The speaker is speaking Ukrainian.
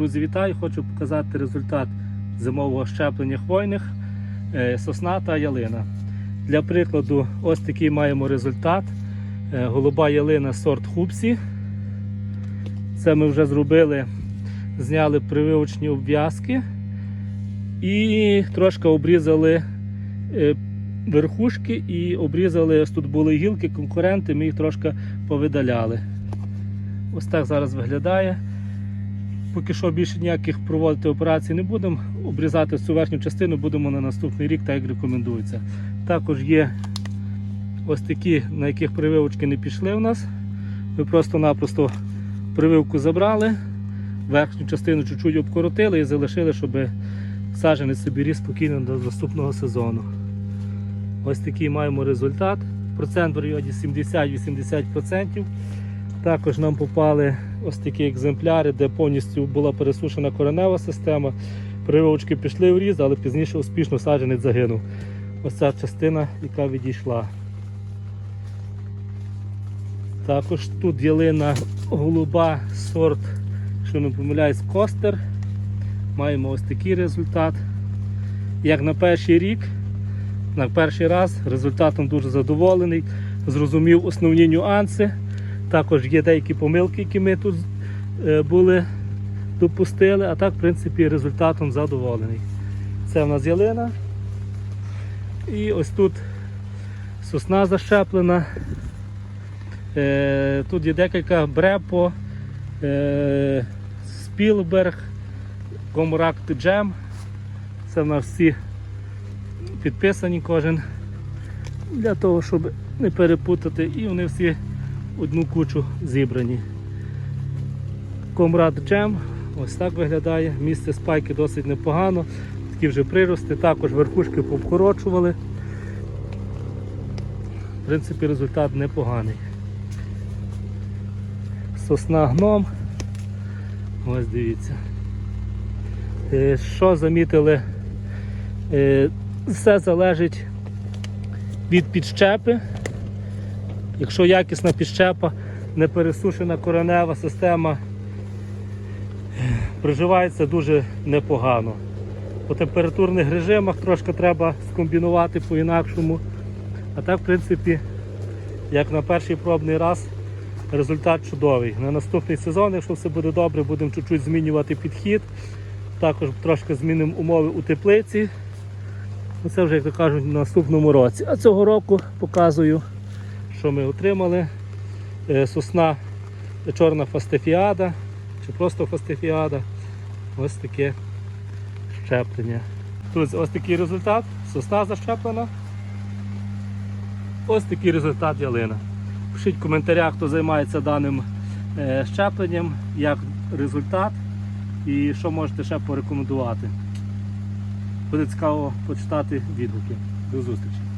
Друзі, вітаю! Хочу показати результат зимового щеплення хвойних е, сосна та ялина. Для прикладу, ось такий маємо результат. Е, Голуба ялина сорт Хупсі. Це ми вже зробили, зняли прививочні обв'язки і трошки обрізали е, верхушки і обрізали, ось тут були гілки, конкуренти, ми їх трошки повидаляли. Ось так зараз виглядає. Поки що більше ніяких проводити операцій не будемо. Обрізати цю верхню частину будемо на наступний рік, так як рекомендується. Також є ось такі, на яких прививочки не пішли у нас. Ми просто-напросто прививку забрали, верхню частину чуть-чуть обкоротили і залишили, щоб саджанець собі ріс спокійно до наступного сезону. Ось такий маємо результат. Процент в районі 70-80%. Також нам попали ось такі екземпляри, де повністю була пересушена коренева система. Прививочки пішли в різ, але пізніше успішно саджанець загинув. Ось ця частина, яка відійшла. Також тут ялина голуба сорт, що не помиляюсь, костер. Маємо ось такий результат. Як на перший рік, на перший раз результатом дуже задоволений. Зрозумів основні нюанси. Також є деякі помилки, які ми тут е, були допустили, а так, в принципі, результатом задоволений. Це в нас ялина. І ось тут сосна защеплена. Е, Тут є декілька брепо, е, Спілберг, Комракт Джем. Це в нас всі підписані кожен для того, щоб не перепутати, і вони всі одну кучу зібрані. Комрад Джем, ось так виглядає. Місце спайки досить непогано, такі вже прирости, також верхушки повкорочували. В принципі, результат непоганий. Сосна гном. Ось дивіться. Е, Що замітили? Е, Все залежить від підщепи. Якщо якісна підщепа, не пересушена коренева система, приживається дуже непогано. По температурних режимах трошки треба скомбінувати по-інакшому. А так, в принципі, як на перший пробний раз, результат чудовий. На наступний сезон, якщо все буде добре, будемо чуть-чуть змінювати підхід. Також трошки змінимо умови у теплиці. Ну, Це вже, як то кажуть, на наступному році. А цього року показую що ми отримали. Е, Сосна чорна фастефіада чи просто фастефіада. Ось таке щеплення. Тут ось такий результат, сосна защеплена. Ось такий результат ялина. Пишіть в коментарях, хто займається даним е, щепленням, як результат і що можете ще порекомендувати. Буде цікаво почитати відгуки. До зустрічі!